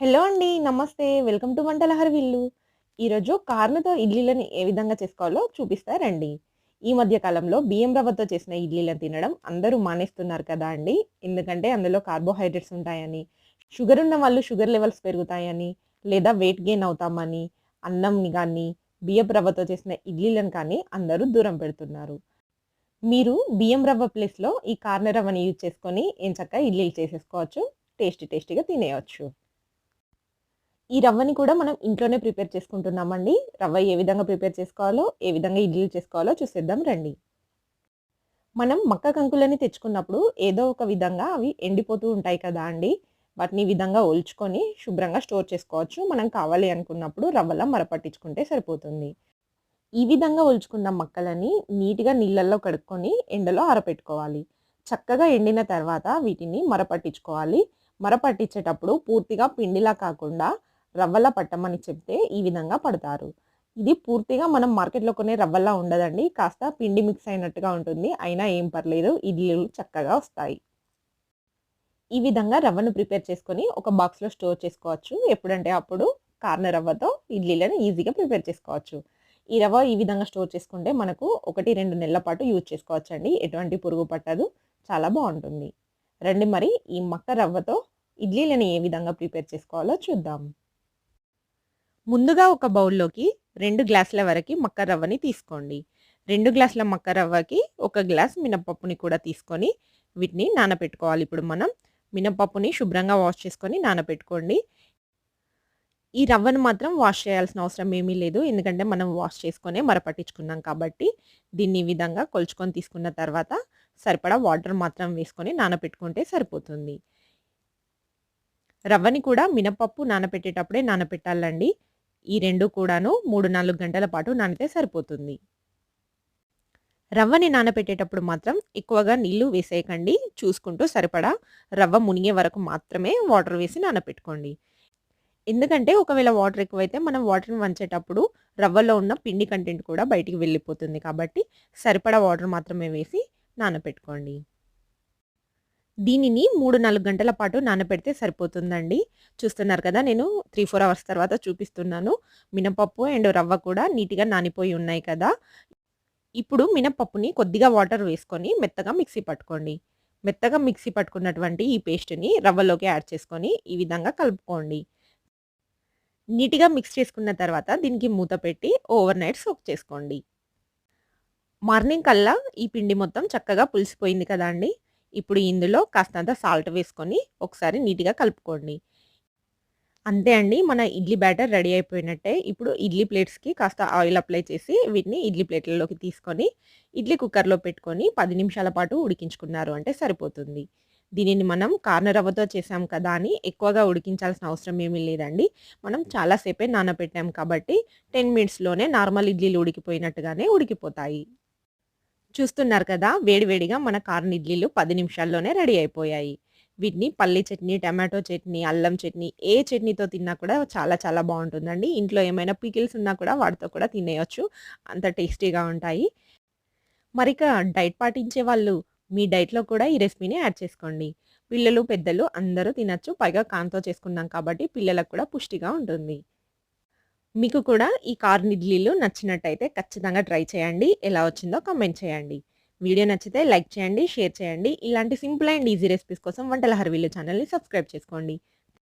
Hello అండి. నమస్తే. Welcome to వంటల హర్విల్లు. ఈరోజు కార్నతో ఇడ్లీలను ఏ విధంగా చేసుకోవాలో చూపిస్తారండి ఈ మధ్య కాలంలో బియ్యం రవ్వతో చేసిన ఇడ్లీలను తినడం అందరూ మానేస్తున్నారు కదా అండి. ఎందుకంటే అందులో కార్బోహైడ్రేట్స్ ఉంటాయని, షుగర్ ఉన్న వాళ్ళు షుగర్ లెవెల్స్ పెరుగుతాయని, లేదా వెయిట్ గెయిన్ అవుతామని, అన్నంని కానీ బియ్యం రవ్వతో చేసిన ఇడ్లీలను కానీ అందరూ దూరం పెడుతున్నారు. మీరు బియ్యం రవ్వ ప్లేస్‌లో ఈ కార్నర్ రవ్వని యూజ్ చేసుకొని ఎంచక్కా ఇడ్లీలు చేసేసుకోవచ్చు. టేస్టీ టేస్టీగా తినేయవచ్చు ఈ రవ్వని కూడా మనం ఇంట్లోనే ప్రిపేర్ చేసుకుంటున్నామండి. రవ్వ ఏ విధంగా ప్రిపేర్ చేసుకోవాలో, ఏ విధంగా ఇడ్లీలు చేసుకోవాలో చూసేద్దాం రండి. మనం మక్క కంకులని తెచ్చుకున్నప్పుడు ఏదో ఒక విధంగా అవి ఎండిపోతూ ఉంటాయి కదా అండి. వాటిని విధంగా ఒల్చుకొని శుభ్రంగా స్టోర్ చేసుకోవచ్చు. మనం కావాలి అనుకున్నప్పుడు రవ్వలా మరపట్టించుకుంటే సరిపోతుంది. ఈ విధంగా ఒల్చుకున్న మక్కలని నీట్‌గా నీళ్ళల్లో కడుక్కొని ఎండలో ఆరపెట్టుకోవాలి. చక్కగా ఎండిన తర్వాత వీటిని మరపట్టించుకోవాలి. మరపట్టించేటప్పుడు పూర్తిగా పిండిలా కాకుండా రవ్వలా పట్టమని చెప్తే ఈ విధంగా పడతారు. ఇది పూర్తిగా మనం మార్కెట్‌లో కొనే రవ్వలా ఉండదండి. కాస్త పిండి మిక్స్ అయినట్టుగా ఉంటుంది. అయినా ఏం పర్లేదు ఇడ్లీలు చక్కగా వస్తాయి. ఈ విధంగా రవ్వను ప్రిపేర్ చేసుకొని ఒక బాక్స్‌లో స్టోర్ చేసుకోవచ్చు. ఎప్పుడంటే అప్పుడు కార్న రవ్వతో ఇడ్లీలను ఈజీగా ప్రిపేర్ చేసుకోవచ్చు. ఈ రవ్వ ఈ విధంగా స్టోర్ చేసుకుంటే మనకు 1, 2 నెలల పాటు యూజ్ చేసుకోవచ్చండి. ఎటువంటి పురుగు పట్టదు. చాలా బాగుంటుంది రండి మరి ఈ మక్క రవ్వతో ఇడ్లీలను ఏ విధంగా ప్రిపేర్ చేసుకోవాలో చూద్దాం. ముందుగా ఒక బౌల్‌లోకి రెండు గ్లాసుల వరకు మక్క రవ్వని తీసుకోండి. రెండు గ్లాసుల మక్క రవ్వకి ఒక గ్లాస్ మినపప్పుని కూడా తీసుకొని వీటిని నానపెట్టుకోవాలి. ఇప్పుడు మనం మినపప్పుని శుభ్రంగా వాష్ చేసుకొని నానపెట్టుకోండి. ఈ రవ్వను మాత్రం వాష్ చేయాల్సిన అవసరం ఏమీ లేదు. ఎందుకంటే మనం వాష్ చేసుకునే మరపట్టించుకున్నాం కాబట్టి దీన్ని ఈ విధంగా కొలుచుకొని తీసుకున్న తర్వాత సరిపడా వాటర్ మాత్రం వేసుకొని నానపెట్టుకుంటే సరిపోతుంది. రవ్వని కూడా మినపప్పు నానపెట్టేటప్పుడే నానపెట్టాలండి. ఈ రెండు కూడాను 3, 4 గంటల పాటు నానితే సరిపోతుంది. రవ్వని నానపెట్టేటప్పుడు మాత్రం ఎక్కువగా నీళ్ళు వేసేయకండి. చూసుకుంటూ సరిపడా రవ్వ మునిగే వరకు మాత్రమే వాటర్ వేసి నానపెట్టుకోండి. ఎందుకంటే ఒకవేళ వాటర్ ఎక్కువైతే మనం వాటర్‌ని వంచేటప్పుడు రవ్వలో ఉన్న పిండి కంటెంట్ కూడా బయటికి వెళ్ళిపోతుంది కాబట్టి సరిపడా వాటర్ మాత్రమే వేసి నానపెట్టుకోండి. దీనిని 3, 4 గంటల పాటు నానపెడితే సరిపోతుందండి. చూస్తున్నారు కదా నేను 3, 4 అవర్స్ తర్వాత చూపిస్తున్నాను. మినపప్పు అండ్ రవ్వ కూడా నీట్‌గా నానిపోయి ఉన్నాయి కదా! ఇప్పుడు మినపప్పుని కొద్దిగా వాటర్ వేసుకొని మెత్తగా మిక్సీ పట్టుకోండి. మెత్తగా మిక్సీ పట్టుకున్నటువంటి ఈ పేస్ట్‌ని రవ్వలోకి యాడ్ చేసుకొని ఈ విధంగా కలుపుకోండి. నీట్‌గా మిక్స్ చేసుకున్న తర్వాత దీనికి మూత పెట్టి ఓవర్ నైట్ సోక్ చేసుకోండి. మార్నింగ్ కల్లా ఈ పిండి మొత్తం చక్కగా పులిసిపోయింది కదా అండి! ఇప్పుడు ఇందులో కాస్తంత సాల్ట్ వేసుకొని ఒకసారి నీట్‌గా కలుపుకోండి. అంతే అండి. మన ఇడ్లీ బ్యాటర్ రెడీ అయిపోయినట్టే. ఇప్పుడు ఇడ్లీ ప్లేట్స్‌కి కాస్త ఆయిల్ అప్లై చేసి వీటిని ఇడ్లీ ప్లేట్‌లలోకి తీసుకొని ఇడ్లీ కుక్కర్‌లో పెట్టుకొని పది నిమిషాల పాటు ఉడికించుకున్నారు అంటే సరిపోతుంది. దీనిని మనం కార్నరవ్వతో చేసాం కదా అని ఎక్కువగా ఉడికించాల్సిన అవసరం ఏమీ లేదండి. మనం చాలాసేపే నానబెట్టాం కాబట్టి 10 మినిట్స్‌లోనే నార్మల్ ఇడ్లీలు ఉడికిపోయినట్టుగానే ఉడికిపోతాయి. చూస్తున్నారు కదా! వేడివేడిగా మన కార్న్ ఇడ్లీలు పది నిమిషాల్లోనే రెడీ అయిపోయాయి. వీటిని పల్లి చట్నీ, టమాటో చట్నీ, అల్లం చట్నీ ఏ చట్నీతో తిన్నా కూడా చాలా చాలా బాగుంటుందండి ఇంట్లో ఏమైనా పికిల్స్ ఉన్నా కూడా వాటితో కూడా తినేయచ్చు అంత టేస్టీగా ఉంటాయి. మరిక డైట్ పాటించే వాళ్ళు మీ డైట్‌లో కూడా ఈ రెసిపీని యాడ్ చేసుకోండి. పిల్లలు, పెద్దలు అందరూ తినచ్చు పైగా కాంతో చేసుకున్నాం కాబట్టి పిల్లలకు కూడా పుష్టిగా ఉంటుంది. మీకు కూడా ఈ కార్న్ ఇడ్లీలు నచ్చినట్టయితే ఖచ్చితంగా ట్రై చేయండి. ఎలా వచ్చిందో కమెంట్ చేయండి. వీడియో నచ్చితే లైక్ చేయండి, షేర్ చేయండి. ఇలాంటి సింపుల్ అండ్ ఈజీ రెసిపీస్ కోసం వంటల హర్వీలు ఛానల్ని సబ్స్క్రైబ్ చేసుకోండి.